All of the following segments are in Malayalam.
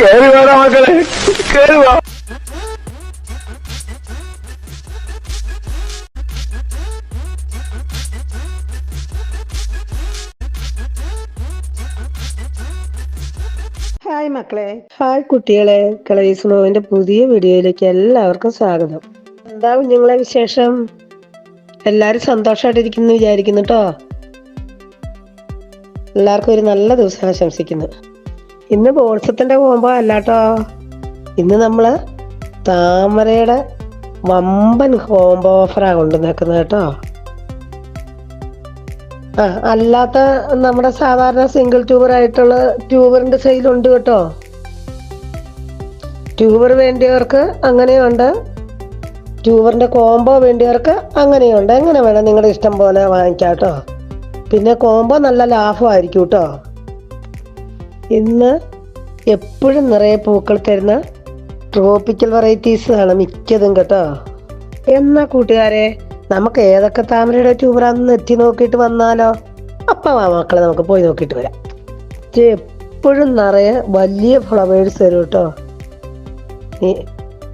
കേറി വേണം മക്കളെ. ഹായ് മക്കളെ. ഹായ് കുട്ടികളെ. കളീസ്നോവിന്റെ പുതിയ വീഡിയോയിലേക്ക് എല്ലാവർക്കും സ്വാഗതം. എന്താ കുഞ്ഞുങ്ങളെ വിശേഷം? എല്ലാരും സന്തോഷമായിട്ടിരിക്കുന്നു വിചാരിക്കുന്നു കേട്ടോ എല്ലാവർക്കും ഒരു നല്ല ദിവസം ആശംസിക്കുന്നു. ഇന്ന് ബോൾസത്തിന്റെ കോമ്പോ അല്ലാട്ടോ. ഇന്ന് നമ്മൾ താമരയുടെ വമ്പൻ കോംബോ ഓഫറാ കൊണ്ടുവന്നേക്കുന്നത് കേട്ടോ. ആ അല്ലാത്ത നമ്മുടെ സാധാരണ സിംഗിൾ ട്യൂബർ ആയിട്ടുള്ള ട്യൂബറിന്റെ സെയിലുണ്ട് കേട്ടോ. ട്യൂബർ വേണ്ടിയവർക്ക് അങ്ങനെയുണ്ട്. ട്യൂബറിന്റെ കോംബോ വേണ്ടിയവർക്ക് അങ്ങനെയുണ്ട്. എങ്ങനെ വേണം നിങ്ങളുടെ ഇഷ്ടം പോലെ വാങ്ങിക്കാം കേട്ടോ. പിന്നെ കോംബോ നല്ല ലാഭമായിരിക്കും കേട്ടോ. ഇന്ന് എപ്പോഴും നിറയെ പൂക്കൾ തരുന്ന ട്രോപ്പിക്കൽ വെറൈറ്റീസ് ആണ് മിക്കതും കേട്ടോ. എന്നാ കൂട്ടുകാരെ നമുക്ക് ഏതൊക്കെ താമരയുടെ ട്യൂബറാന്ന് എത്തി നോക്കിയിട്ട് വന്നാലോ? അപ്പം ആ മക്കളെ നമുക്ക് പോയി നോക്കിയിട്ട് വരാം. എപ്പോഴും നിറയെ വലിയ ഫ്ലവേഴ്സ് തരും കേട്ടോ.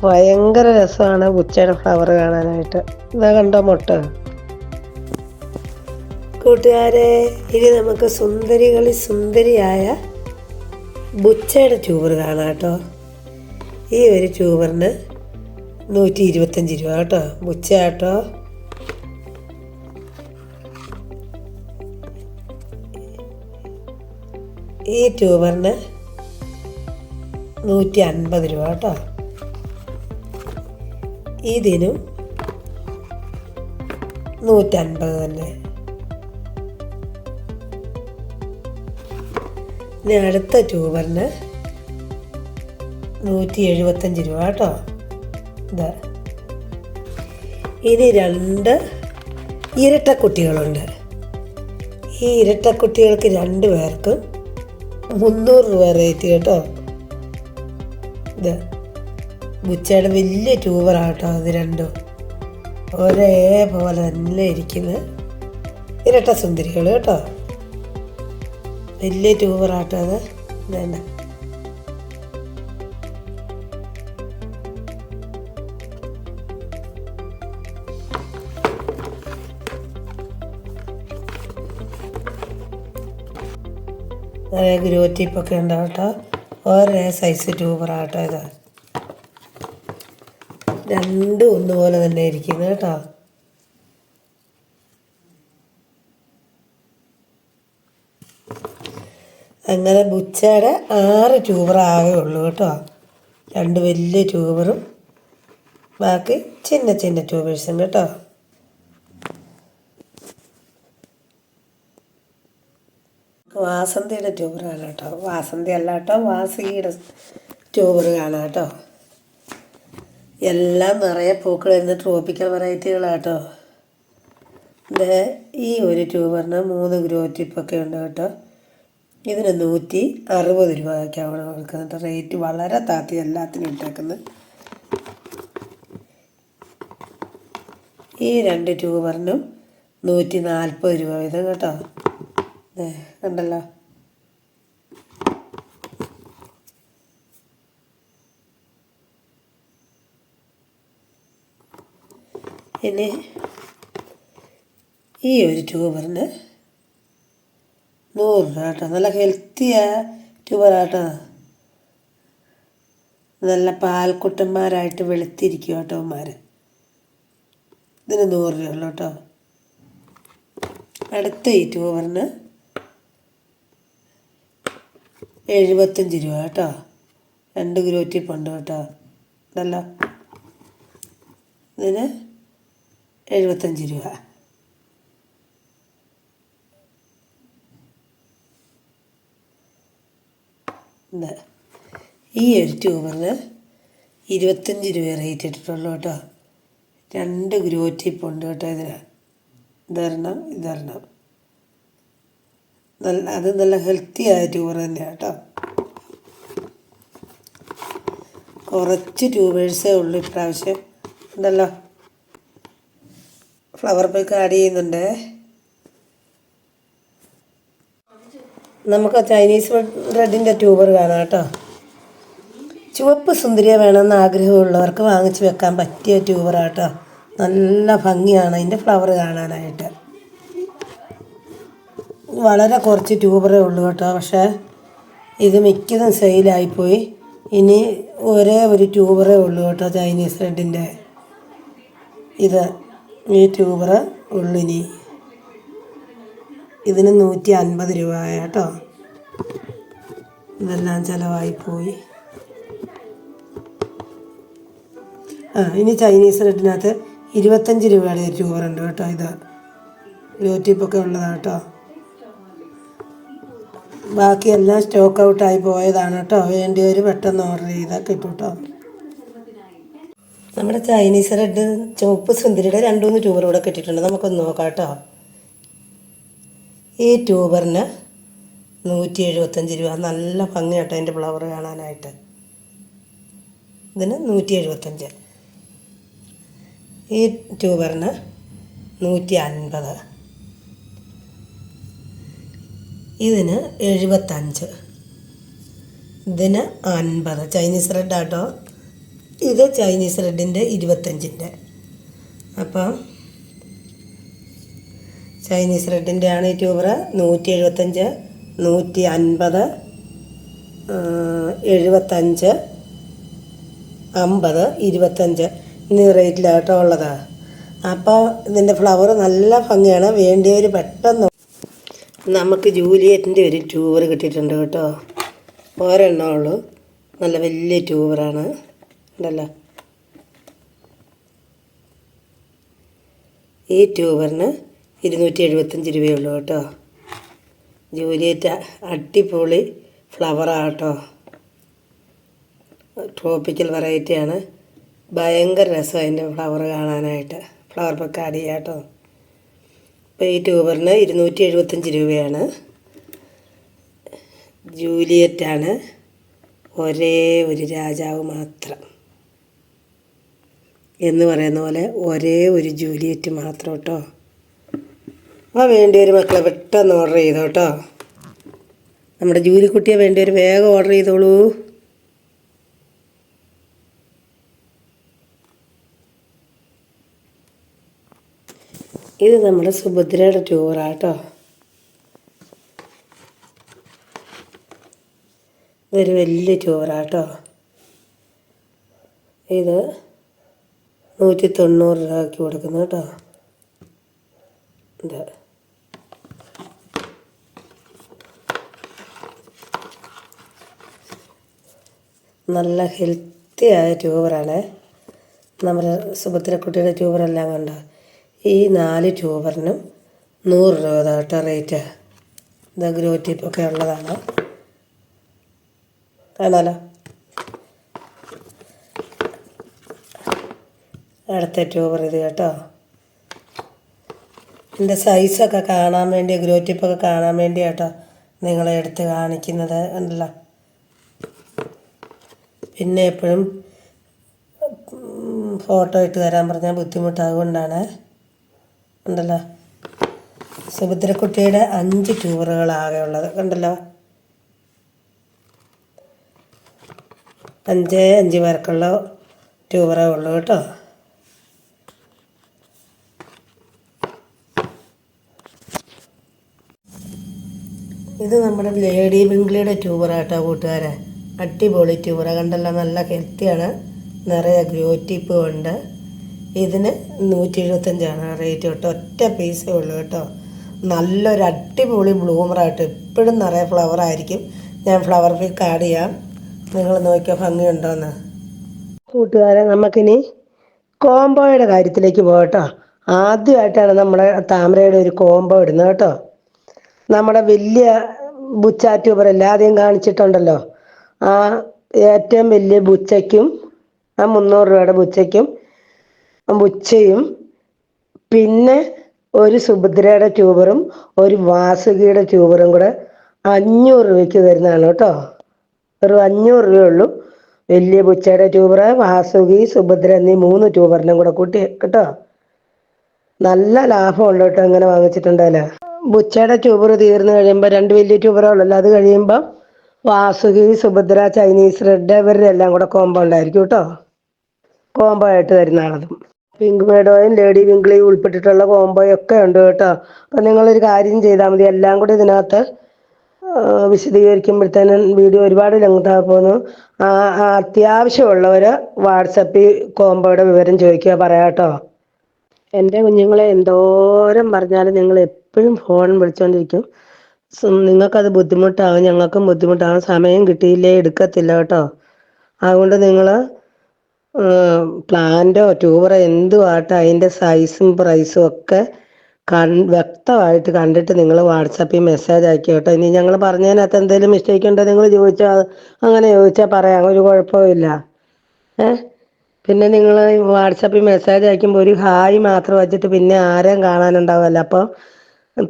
ഭയങ്കര രസമാണ് ഉച്ചയുടെ ഫ്ലവർ കാണാനായിട്ട്. ഇതാ കണ്ടോ മുട്ട? കൂട്ടുകാരെ ഇനി നമുക്ക് സുന്ദരികളി സുന്ദരിയായ ബുച്ചയുടെ ട്യൂബർ കാണാം കേട്ടോ. ഈ ഒരു ട്യൂബറിന് നൂറ്റി ഇരുപത്തഞ്ച് രൂപ കേട്ടോ. ബുച്ച കേട്ടോ. ഈ ട്യൂബറിന് നൂറ്റി അൻപത് രൂപ കേട്ടോ. ഇതിനും നൂറ്റൻപത് തന്നെ. ഇനി അടുത്ത ട്യൂബറിന് നൂറ്റി എഴുപത്തഞ്ച് രൂപ കേട്ടോ. ഇതാ ഇനി രണ്ട് ഇരട്ടക്കുട്ടികളുണ്ട്. ഈ ഇരട്ടക്കുട്ടികൾക്ക് രണ്ട് പേർക്കും മുന്നൂറ് രൂപ റേറ്റ് കേട്ടോ. ഇത് ബുച്ചയുടെ വലിയ ട്യൂബറാണ് കേട്ടോ അത് രണ്ടും. ഒരേപോലെ തന്നെ ഇരിക്കുന്ന. ഇരട്ട സുന്ദരികൾ കേട്ടോ. വലിയ ട്യൂബറാട്ടോ അത്. വേണ്ട നിറയെ ഗ്രോ ടിപ്പൊക്കെ ഉണ്ടാവും കേട്ടോ ഒരേ സൈസ് ട്യൂബറാട്ടോ ഇത്. രണ്ടും ഒന്നുപോലെ തന്നെ ഇരിക്കുന്നത് കേട്ടോ. അങ്ങനെ ബുച്ചയുടെ ആറ് ട്യൂബറാകെ ഉള്ളൂ കേട്ടോ. രണ്ട് വലിയ ട്യൂബറും ബാക്കി ചിന്ന ചിന്ന ട്യൂബേഴ്സും കേട്ടോ. വാസന്തിയുടെ ട്യൂബർ കാണാം കേട്ടോ. വാസന്തി അല്ല കേട്ടോ വാസിയുടെ ട്യൂബർ കാണാം കേട്ടോ. എല്ലാം നിറയെ പൂക്കൾ വരുന്ന ട്രോപ്പിക്കൽ വെറൈറ്റികളാട്ടോ ഈ ഒരു ട്യൂബറിന് മൂന്ന് ഗ്രോ ടിപ്പൊക്കെ ഉണ്ട് കേട്ടോ. ഇതിന് നൂറ്റി അറുപത് രൂപയ്ക്കാണ് കൊടുക്കുന്നത് റേറ്റ് വളരെ താത്തി എല്ലാത്തിനും ഇട്ടേക്കുന്നത് ഈ രണ്ട് ട്യൂബറിനും നൂറ്റി നാൽപ്പത് രൂപ വീതം കേട്ടോ. കണ്ടല്ലോ. ഇനി ഈ ഒരു ട്യൂബറിന് നൂറ് പൊറോട്ട നല്ല ഹെൽത്തിയ പൊറോട്ട നല്ല പാൽക്കുട്ടന്മാരായിട്ട് വെളുത്തിരിക്കും കേട്ടോ അവന്മാർ ഇതിന് നൂറ് രൂപ ഉള്ളൂ കേട്ടോ. അടുത്ത ഈറ്റ് ട്യൂബറിന് എഴുപത്തഞ്ച് രൂപ കേട്ടോ. രണ്ട് കിലോ ടിപ്പുണ്ട് കേട്ടോ. ഇതല്ല. ഇതിന് എഴുപത്തഞ്ച് രൂപ ഇത് ഈ ഒരു ട്യൂബറിന് ഇരുപത്തഞ്ച് രൂപ റേറ്റ് ഇട്ടിട്ടുള്ളൂ കേട്ടോ. രണ്ട് ഗ്രോ ടിപ്പുണ്ട് കേട്ടോ ഇതിന്. ഇതൊരെണ്ണം ഇതൊരെണ്ണം. നല്ല അത് നല്ല ഹെൽത്തി ആയ ട്യൂബർ തന്നെയാണ് കേട്ടോ. കുറച്ച് ട്യൂബേഴ്സേ ഉള്ളൂ ഇപ്രാവശ്യം. ഉണ്ടല്ലോ. ഫ്ലവർ പേക്ക് ആഡ് ചെയ്യുന്നുണ്ട്. നമുക്ക് ചൈനീസ് ബ്രെഡിന്റെ ട്യൂബർ കാണാം കേട്ടോ. ചുവപ്പ് സുന്ദരിയ വേണമെന്ന് ആഗ്രഹമുള്ളവർക്ക് വാങ്ങിച്ച് വെക്കാൻ പറ്റിയ ട്യൂബറാട്ടോ നല്ല ഭംഗിയാണ് അതിന്റെ ഫ്ലവർ കാണാനായിട്ട്. വളരെ കുറച്ച് ട്യൂബറേ ഉള്ളൂ കേട്ടോ പക്ഷേ ഇത് മിക്കതും സെയിലായിപ്പോയി ഇനി ഒരേ ഒരു ട്യൂബറേ ഉള്ളൂ കേട്ടോ ചൈനീസ് റെഡിന്റെ ഇത്. ഈ ട്യൂബർ ഉള്ളിനി. ഇതിന് നൂറ്റി അൻപത് രൂപ കേട്ടോ. ഇതെല്ലാം ചിലവായി പോയി. ആ ഇനി ചൈനീസ് റെഡിനകത്ത് ഇരുപത്തഞ്ച് രൂപയുടെ ഒരു ട്യൂബറുണ്ട് കേട്ടോ ഇത്. യൂട്യൂബൊക്കെ ഉള്ളതാണ് കേട്ടോ. ബാക്കിയെല്ലാം സ്റ്റോക്ക് ഔട്ടായി പോയതാണ് കേട്ടോ. വേണ്ടിയവർ പെട്ടെന്ന് ഓർഡർ ചെയ്താൽ കിട്ടും കേട്ടോ നമ്മുടെ ചൈനീസ് റെഡ് ചുവപ്പ് സുന്ദരിയുടെ രണ്ടു മൂന്ന് ട്യൂബർ ഇവിടെ കിട്ടിയിട്ടുണ്ട്. നമുക്കൊന്ന് നോക്കാം കേട്ടോ. ഈ ട്യൂബറിന് നൂറ്റി എഴുപത്തഞ്ച് രൂപ. നല്ല ഭംഗിയാട്ടോ അതിന്റെ ഫ്ലവർ കാണാനായിട്ട്. ഇതിന് നൂറ്റി എഴുപത്തഞ്ച് ഈ ട്യൂബറിന് നൂറ്റി അൻപത് ഇതിന് എഴുപത്തഞ്ച്. ഇതിന് അൻപത്. ചൈനീസ് റെഡ് ആട്ടോ ഇത് ചൈനീസ് റെഡിന്റെ ഇരുപത്തഞ്ചിന്റെ. അപ്പം ചൈനീസ് റെഡിന്റെ ആണ് ഈ ട്യൂബർ. നൂറ്റി എഴുപത്തഞ്ച് നൂറ്റി അൻപത് എഴുപത്തഞ്ച് അമ്പത് ഇരുപത്തഞ്ച് എന്നീ റേറ്റിലാട്ടോ ഉള്ളത്. അപ്പോൾ ഇതിന്റെ ഫ്ലവർ നല്ല ഭംഗിയാണ്. വേണ്ടിയവർ പെട്ടെന്ന് നമുക്ക് ജൂലിയറ്റിന്റെ ഒരു ട്യൂബർ കിട്ടിയിട്ടുണ്ട് കേട്ടോ. ഒരെണ്ണമേ ഉള്ളൂ. നല്ല വലിയ ട്യൂബറാണ്. ഉണ്ടല്ലോ. ഈ ട്യൂബറിന് ഇരുന്നൂറ്റി എഴുപത്തഞ്ച് രൂപയുള്ളൂ കേട്ടോ. ജൂലിയറ്റ് അടിപൊളി ഫ്ലവറാണ് കേട്ടോ. ട്രോപ്പിക്കൽ വെറൈറ്റിയാണ് ഭയങ്കര രസം അതിന്റെ ഫ്ലവർ കാണാനായിട്ട്. ഫ്ലവർ ചെയ്യാം കേട്ടോ അപ്പോൾ ഈ ട്യൂബറിന് ഇരുന്നൂറ്റി എഴുപത്തഞ്ച് രൂപയാണ് ജൂലിയറ്റാണ് ഒരേ ഒരു രാജാവ് മാത്രം. എന്ന് പറയുന്ന പോലെ ഒരേ ഒരു ജൂലിയറ്റ് മാത്രം കേട്ടോ. ആ ഒരു മക്കളെ പെട്ടെന്ന് ഓർഡർ ചെയ്തോ കേട്ടോ നമ്മുടെ ജൂലിക്കുട്ടിയെ ഒരു വേഗം ഓർഡർ ചെയ്തോളൂ. ഇത് നമ്മുടെ സുഭദ്രയുടെ ടൂറാട്ടോ ഇതൊരു വലിയ ടൂറാട്ടോ ഇത് നൂറ്റി തൊണ്ണൂറ് രൂപ ആക്കി കൊടുക്കുന്നു കേട്ടോ ഇത്. നല്ല ഹെൽത്തി ആയ ട്യൂബറാണ് നമ്മുടെ സുഭദ്രക്കുട്ടിയുടെ ട്യൂബറെല്ലാം കണ്ടോ? ഈ നാല് ട്യൂബറിനും നൂറ് രൂപ കേട്ടോ റേറ്റ് ഇത് ഗ്രോ ടിപ്പൊക്കെ ഉള്ളതാണ്. കാണാലോ? അടുത്ത ട്യൂബർ ഇത് കേട്ടോ. എന്റെ സൈസൊക്കെ കാണാൻ വേണ്ടി ഗ്രോ ടിപ്പൊക്കെ കാണാൻ വേണ്ടി കേട്ടോ നിങ്ങളെ എടുത്ത് കാണിക്കുന്നത് ഉണ്ടല്ലോ പിന്നെ എപ്പോഴും ഫോട്ടോ ഇട്ട് തരാൻ പറഞ്ഞാൽ ബുദ്ധിമുട്ടാകൊണ്ടാണ് ഉണ്ടല്ലോ സുഭദ്രക്കുട്ടിയുടെ അഞ്ച് ട്യൂബറുകളാകെ ഉള്ളത്. കണ്ടല്ലോ? അഞ്ച് അഞ്ച് പേർക്കുള്ള ട്യൂബറേ ഉള്ളൂ കേട്ടോ. ഇത് നമ്മുടെ ലേഡി ബിംഗ്ലിയുടെ ട്യൂബറാട്ടോ കൂട്ടുകാരെ. അടിപൊളി ട്യൂബറ കണ്ടല്ലോ നല്ല ഹെൽത്തിയാണ് നിറയെ ഗ്രോ ടിപ്പ് ഉണ്ട്. ഇതിന് നൂറ്റി എഴുപത്തഞ്ചാണ് റേറ്റ് കേട്ടോ. ഒറ്റ പീസേ ഉള്ളൂ കേട്ടോ. നല്ലൊരു അടിപൊളി ബ്ലൂമറായിട്ട് എപ്പോഴും നിറയെ ഫ്ലവർ ആയിരിക്കും. ഞാൻ ഫ്ലവർ പിക്ക് ആഡ് ചെയ്യാം. നിങ്ങൾ നോക്കിയോ ഭംഗിയുണ്ടോന്ന്. കൂട്ടുകാരെ നമുക്കിനി കോംബോയുടെ കാര്യത്തിലേക്ക് പോകട്ടോ ആദ്യമായിട്ടാണ് നമ്മുടെ താമരയുടെ ഒരു കോംബോ ഇടുന്നത് കേട്ടോ. നമ്മുടെ വലിയ ബുച്ചാറ്റൂബർ എല്ലാതെയും കാണിച്ചിട്ടുണ്ടല്ലോ. ആ ഏറ്റവും വലിയ ബുച്ചയ്ക്കും ആ മുന്നൂറ് രൂപയുടെ ബുച്ചയ്ക്കും ബുച്ചയും പിന്നെ ഒരു സുഭദ്രയുടെ ട്യൂബറും ഒരു വാസുകിയുടെ ട്യൂബറും കൂടെ അഞ്ഞൂറ് രൂപയ്ക്ക് തരുന്നതാണ് കേട്ടോ. ഒരു അഞ്ഞൂറ് രൂപയുള്ളൂ വലിയ ബുച്ചയുടെ ട്യൂബർ വാസുകി സുഭദ്ര എന്നീ മൂന്ന് ട്യൂബറിനും കൂടെ കൂട്ടി കേട്ടോ. നല്ല ലാഭമുള്ള കേട്ടോ ഇങ്ങനെ വാങ്ങിച്ചിട്ടുണ്ടല്ലോ ബുച്ചയുടെ ട്യൂബർ തീർന്നു കഴിയുമ്പോൾ രണ്ട് വലിയ ട്യൂബറേ ഉള്ളല്ലോ അത് കഴിയുമ്പോൾ വാസുകി സുഭദ്ര ചൈനീസ് റെഡ് ഇവരുടെ എല്ലാം കൂടെ കോമ്പൗണ്ട് ഉണ്ടായിരിക്കും കേട്ടോ. കോംബോ ആയിട്ട് തരുന്നതാണത് പിങ്ക് മേഡോയും ലേഡി വിംഗ്ലിയും ഉൾപ്പെട്ടിട്ടുള്ള കോംബോയൊക്കെ ഉണ്ട് കേട്ടോ. നിങ്ങൾ ഒരു കാര്യം ചെയ്താൽ മതി. എല്ലാം കൂടി ഇതിനകത്ത് വിശദീകരിക്കുമ്പോഴത്തേനും വീഡിയോ ഒരുപാട് ലെങ്തായി പോകുന്നു. അത്യാവശ്യമുള്ളവർ വാട്സപ്പിൽ കോംബോയുടെ വിവരം ചോദിക്കുക പറയാം കേട്ടോ. എന്റെ കുഞ്ഞുങ്ങളെ എന്തോരം പറഞ്ഞാലും നിങ്ങൾ എപ്പോഴും ഫോൺ വിളിച്ചുകൊണ്ടിരിക്കും നിങ്ങൾക്കത് ബുദ്ധിമുട്ടാകും ഞങ്ങൾക്കും ബുദ്ധിമുട്ടാകും സമയം കിട്ടിയില്ലേ എടുക്കത്തില്ല കേട്ടോ. അതുകൊണ്ട് നിങ്ങൾ പ്ലാന്റോ ട്യൂബറോ എന്തു ആട്ടെ അതിന്റെ സൈസും പ്രൈസും ഒക്കെ കൺ വ്യക്തമായിട്ട് കണ്ടിട്ട് നിങ്ങൾ വാട്സാപ്പിൽ മെസ്സേജ് അയക്കുക കേട്ടോ. ഇനി ഞങ്ങൾ പറഞ്ഞതിനകത്ത് എന്തെങ്കിലും മിസ്റ്റേക്ക് ഉണ്ടോ നിങ്ങൾ ചോദിച്ചാൽ അങ്ങനെ ചോദിച്ചാൽ പറയാം ഒരു കുഴപ്പമില്ല ഏ? പിന്നെ നിങ്ങൾ വാട്സാപ്പിൽ മെസ്സേജ് അയക്കുമ്പോൾ ഒരു ഹായ് മാത്രം വെച്ചിട്ട് പിന്നെ ആരെയും കാണാനുണ്ടാവുമല്ലോ അപ്പോൾ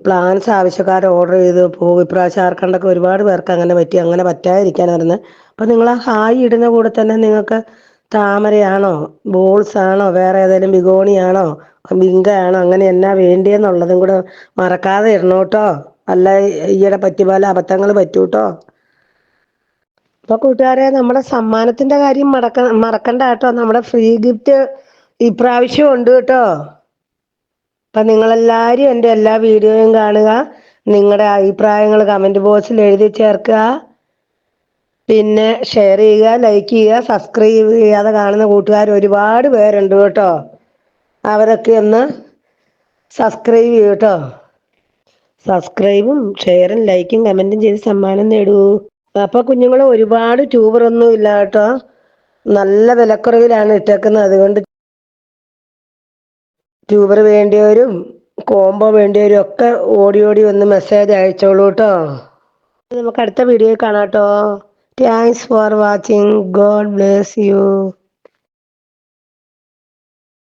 പ്ലാൻസ് ആവശ്യക്കാർ ഓർഡർ ചെയ്ത് പോകും. ഇപ്രാവശ്യം ആർക്കണ്ടൊക്കെ ഒരുപാട് പേർക്ക് അങ്ങനെ പറ്റി അങ്ങനെ പറ്റാതിരിക്കാനായിരുന്നു അപ്പം നിങ്ങൾ ആ ഹായ് ഇടുന്ന കൂടെ തന്നെ നിങ്ങൾക്ക് താമരയാണോ ബോൾസ് ആണോ വേറെ ഏതെങ്കിലും ബിഗോണിയാണോ ബിങ്കയാണോ അങ്ങനെ എന്നാ വേണ്ടിയെന്നുള്ളതും കൂടെ മറക്കാതെ ഇടണം കേട്ടോ. അല്ല ഈയിടെ പറ്റി പോലെ അബദ്ധങ്ങൾ പറ്റൂട്ടോ അപ്പൊ കൂട്ടുകാരെ നമ്മുടെ സമ്മാനത്തിന്റെ കാര്യം മറക്ക മറക്കണ്ട കേട്ടോ. നമ്മുടെ ഫ്രീ ഗിഫ്റ്റ് ഇപ്രാവശ്യം ഉണ്ട് കേട്ടോ. അപ്പൊ നിങ്ങളെല്ലാവരും എന്റെ എല്ലാ വീഡിയോയും കാണുക. നിങ്ങളുടെ അഭിപ്രായങ്ങൾ കമന്റ് ബോക്സിൽ എഴുതി ചേർക്കുക. പിന്നെ ഷെയർ ചെയ്യുക ലൈക്ക് ചെയ്യുക സബ്സ്ക്രൈബ് ചെയ്യാതെ കാണുന്ന കൂട്ടുകാർ ഒരുപാട് പേരുണ്ട് കേട്ടോ. അവരൊക്കെ ഒന്ന് സബ്സ്ക്രൈബ് ചെയ്യൂ കേട്ടോ. സബ്സ്ക്രൈബും ഷെയറും ലൈക്കും കമന്റും ചെയ്ത് സമ്മാനം നേടൂ. അപ്പൊ കുഞ്ഞുങ്ങൾ ഒരുപാട് ട്യൂബറൊന്നും ഇല്ല കേട്ടോ. നല്ല വിലക്കുറവിലാണ് ഇട്ടേക്കുന്നത്. അതുകൊണ്ട് ട്യൂബർ വേണ്ടിയവരും കോംബോ വേണ്ടിയവരും ഒക്കെ ഓടി ഓടി ഒന്ന് മെസ്സേജ് അയച്ചോളൂ കേട്ടോ നമുക്ക് അടുത്ത വീഡിയോ കാണാം കേട്ടോ thanks for watching God bless you